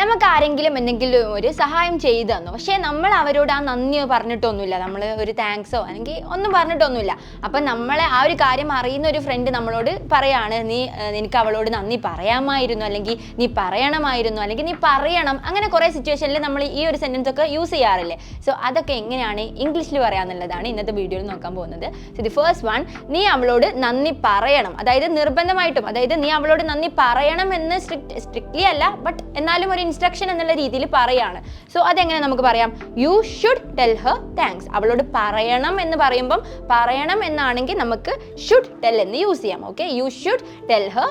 നമുക്ക് ആരെങ്കിലും എന്തെങ്കിലും ഒരു സഹായം ചെയ്തു തന്നു. പക്ഷേ നമ്മൾ അവരോട് ആ നന്ദി പറഞ്ഞിട്ടൊന്നുമില്ല. നമ്മൾ ഒരു താങ്ക്സോ അല്ലെങ്കിൽ ഒന്നും പറഞ്ഞിട്ടൊന്നുമില്ല. അപ്പം നമ്മളെ ആ ഒരു കാര്യം അറിയുന്ന ഒരു ഫ്രണ്ട് നമ്മളോട് പറയാണ് നീ നിനക്ക് അവളോട് നന്ദി പറയാമായിരുന്നു അല്ലെങ്കിൽ നീ പറയണമായിരുന്നു അല്ലെങ്കിൽ നീ പറയണം. അങ്ങനെ കുറേ സിറ്റുവേഷനിൽ നമ്മൾ ഈ ഒരു സെന്റൻസ് ഒക്കെ യൂസ് ചെയ്യാറില്ലേ. സോ അതൊക്കെ എങ്ങനെയാണ്? ഇംഗ്ലീഷിൽ പറയാന്നുള്ളതാണ് ഇന്നത്തെ വീഡിയോയിൽ നോക്കാൻ പോകുന്നത്. സോ ദി ഫസ്റ്റ് വൺ നീ അവളോട് നന്ദി പറയണം. അതായത് നിർബന്ധമായിട്ടും അതായത് നീ അവളോട് നന്ദി പറയണം എന്ന് സ്ട്രിക്ട് സ്ട്രിക്ട്ലി അല്ല ബട്ട് എന്നാലും ഒരു ഇൻസ്ട്രക്ഷൻ എന്നുള്ള രീതിയിൽ പറയാണ്. സോ അതെങ്ങനെ നമുക്ക് പറയാം? You should tell her thanks അവളോട് പറയണം എന്ന് പറയുമ്പം പറയണം എന്നാണെങ്കിൽ നമുക്ക് ഷുഡ് ടെൽ എന്ന് യൂസ് ചെയ്യാം. Okay you should tell her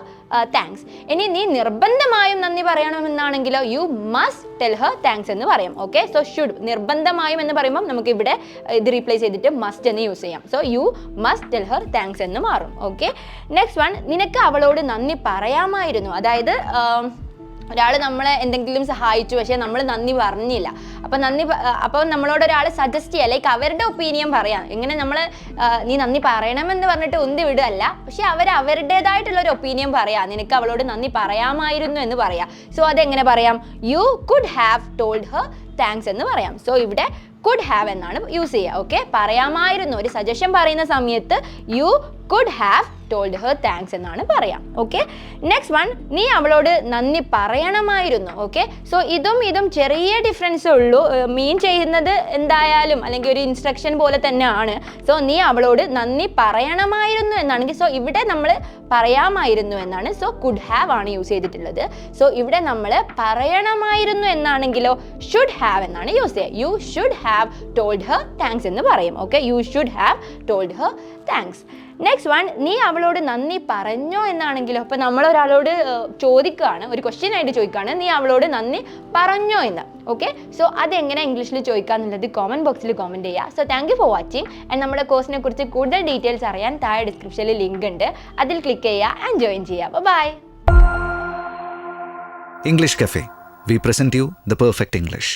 thanks ഇനി നീ നിർബന്ധമായും നന്ദി പറയണമെന്നാണെങ്കിലോ you must tell her thanks എന്ന് പറയാം. ഓക്കെ സോ ഷുഡ് നിർബന്ധമായും എന്ന് പറയുമ്പോൾ നമുക്ക് ഇവിടെ ഇത് റീപ്ലേസ് ചെയ്തിട്ട് മസ്റ്റ് എന്ന് യൂസ് ചെയ്യാം. So you must tell her thanks എന്ന് മാറും. ഓക്കെ നെക്സ്റ്റ് വൺ നിനക്ക് അവളോട് നന്ദി പറയാമായിരുന്നു. അതായത് ആം, ഒരാൾ നമ്മളെ എന്തെങ്കിലും സഹായിച്ചു പക്ഷേ നമ്മൾ നന്ദി പറഞ്ഞില്ല. അപ്പം നന്ദി അപ്പോൾ നമ്മളോട് ഒരാൾ സജസ്റ്റ് ചെയ്യുക ലൈക്ക് അവരുടെ ഒപ്പീനിയൻ പറയാം. ഇങ്ങനെ നമ്മൾ നീ നന്ദി പറയണമെന്ന് പറഞ്ഞിട്ട് ഉന്തി വിടുകയല്ല പക്ഷേ അവർ അവരുടേതായിട്ടുള്ള ഒരു ഒപ്പീനിയൻ പറയാം. നിനക്ക് അവളോട് നന്ദി പറയാമായിരുന്നു എന്ന് പറയാം. സോ അതെങ്ങനെ പറയാം? You could have told her thanks എന്ന് പറയാം. സോ ഇവിടെ കുഡ് ഹാവ് എന്നാണ് യൂസ് ചെയ്യുക ഓക്കെ പറയാമായിരുന്നു. ഒരു സജഷൻ പറയുന്ന സമയത്ത് you could have told her thanks എന്നാണ് പറയാം. ഓക്കെ നെക്സ്റ്റ് വൺ നീ അവളോട് നന്ദി പറയണമായിരുന്നു. ഓക്കെ സോ ഇതും ഇതും ചെറിയ ഡിഫറൻസ് ഉള്ളൂ. മീൻ ചെയ്യുന്നത് എന്തായാലും അല്ലെങ്കിൽ ഒരു ഇൻസ്ട്രക്ഷൻ പോലെ തന്നെയാണ്. സോ നീ അവളോട് നന്ദി പറയണമായിരുന്നു എന്നാണെങ്കിൽ സോ ഇവിടെ നമ്മൾ പറയാമായിരുന്നു എന്നാണ്. സോ കുഡ് ഹാവ് ആണ് യൂസ് ചെയ്തിട്ടുള്ളത്. സോ ഇവിടെ നമ്മൾ പറയണമായിരുന്നു എന്നാണെങ്കിലോ ഷുഡ് ഹാവ് എന്നാണ് യൂസ് ചെയ്യുക. You should have told her thanks എന്ന് പറയും. Okay you should have told her thanks next one നീ അവളോട് നന്ദി പറഞ്ഞോ എന്നാണെങ്കിലോ? ഒരാളോട് ഏർ, ചോദിക്കുകയാണ് ഒരു ക്വസ്റ്റ്യൻ ആയിട്ട് ചോദിക്കുകയാണ് നീ അവളോട് നന്ദി പറഞ്ഞോ എന്ന്. ഓക്കെ സോ അതെങ്ങനെ ഇംഗ്ലീഷിൽ ചോദിക്കുക എന്നുള്ളത് കോമന്റ് ബോക്സിൽ കോമന്റ് ചെയ്യുക so thank you for watching and നമ്മുടെ കോഴ്സിനെ കുറിച്ച് കൂടുതൽ ഡീറ്റെയിൽസ് അറിയാൻ താഴെ ഡിസ്ക്രിപ്ഷനിൽ ലിങ്ക് ഉണ്ട്. അതിൽ ക്ലിക്ക് ചെയ്യുക ആൻഡ് ജോയിൻ ചെയ്യുക by English Cafe. We present you the perfect English.